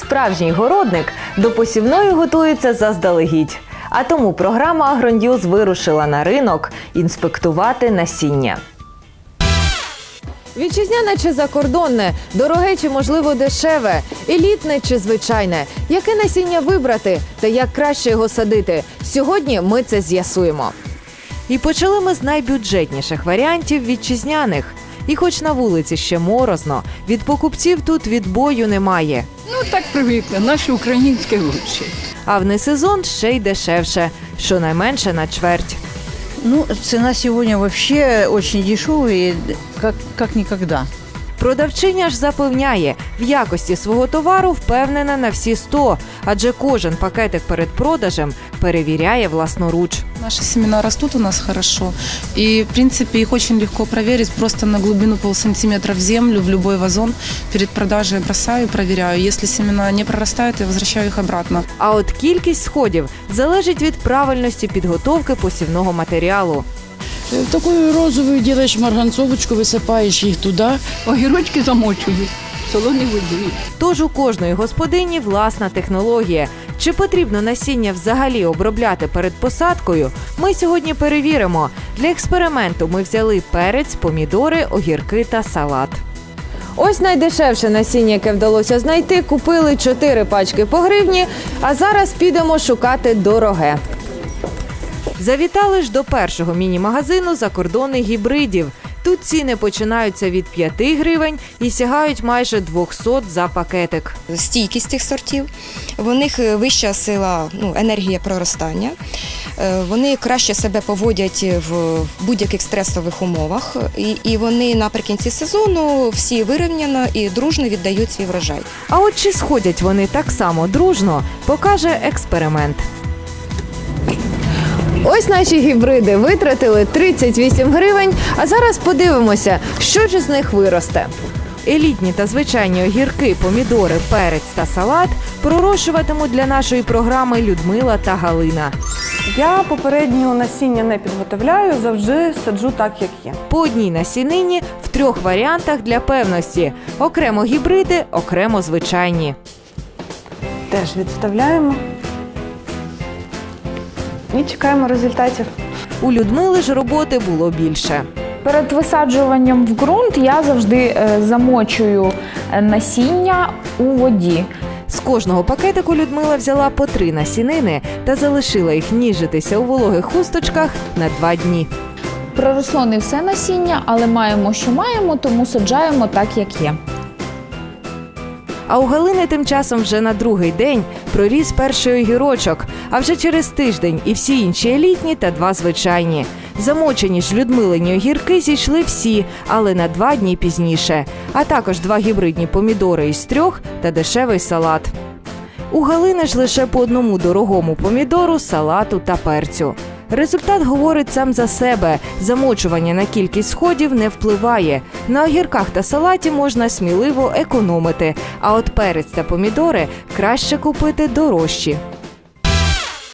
справжній городник до посівної готується заздалегідь. А тому програма Агроньюз вирушила на ринок інспектувати насіння. Вітчизняне чи закордонне, дороге чи можливо дешеве, елітне чи звичайне. Яке насіння вибрати та як краще його садити? Сьогодні ми це з'ясуємо. І почали ми з найбюджетніших варіантів вітчизняних. І хоч на вулиці ще морозно, від покупців тут відбою немає. Ну так привикли, наші українські лучші. А в несезон ще й дешевше, щонайменше на чверть. Ну, цена сегодня вообще очень дешевая, как, как никогда. Продавчиня ж запевняє, в якості свого товару впевнена на всі 100, адже кожен пакетик перед продажем перевіряє власноруч. Наши семена растут у нас хорошо. И, в принципе, их очень легко проверить. Просто на глубину полсантиметра в землю, в любой вазон. Перед продажей бросаю, проверяю. Если семена не прорастают, я возвращаю их обратно. А от кількість сходів залежить від правильності підготовки посівного матеріалу. Такою розовою ділиш марганцовочку, висипаєш їх туди. Огірочки замочують в солоній воді. Тож у кожної господині власна технологія. Чи потрібно насіння взагалі обробляти перед посадкою? Ми сьогодні перевіримо. Для експерименту ми взяли перець, помідори, огірки та салат. Ось найдешевше насіння, яке вдалося знайти. Купили 4 пачки по гривні, а зараз підемо шукати дороге. Завітали ж до першого міні-магазину закордонних гібридів. Тут ціни починаються від 5 гривень і сягають майже 200 за пакетик. стійкість цих сортів. В них е, вища сила, ну, енергія проростання. Е, Вони краще себе поводять в будь-яких стресових умовах, і, і вони наприкінці сезону всі вирівняно і дружно віддають свій врожай. А от чи сходять вони так само дружно, покаже експеримент. Ось наші гібриди витратили 38 гривень. А зараз подивимося, що ж з них виросте. Елітні та звичайні огірки, помідори, перець та салат пророщуватимуть для нашої програми Людмила та Галина. Я попереднього насіння не підготовляю, завжди саджу так, як є. По одній насінині в трьох варіантах для певності: окремо гібриди, окремо звичайні. Теж відставляємо і чекаємо результатів. У Людмили ж роботи було більше. Перед висаджуванням в ґрунт я завжди е, замочую е, насіння у воді. З кожного пакетику Людмила взяла по три насінини та залишила їх ніжитися у вологих хусточках на два дні. Проросло не все насіння, але маємо, що маємо, тому саджаємо так, як є. А у Галини тим часом вже на другий день проріс перший огірочок, а вже через тиждень і всі інші елітні та два звичайні. Замочені ж Людмилині огірки зійшли всі, але на два дні пізніше. А також два гібридні помідори із трьох та дешевий салат. У Галини ж лише по одному дорогому помідору, салату та перцю. Результат говорить сам за себе. Замочування на кількість сходів не впливає. На огірках та салаті можна сміливо економити. А от перець та помідори краще купити дорожчі.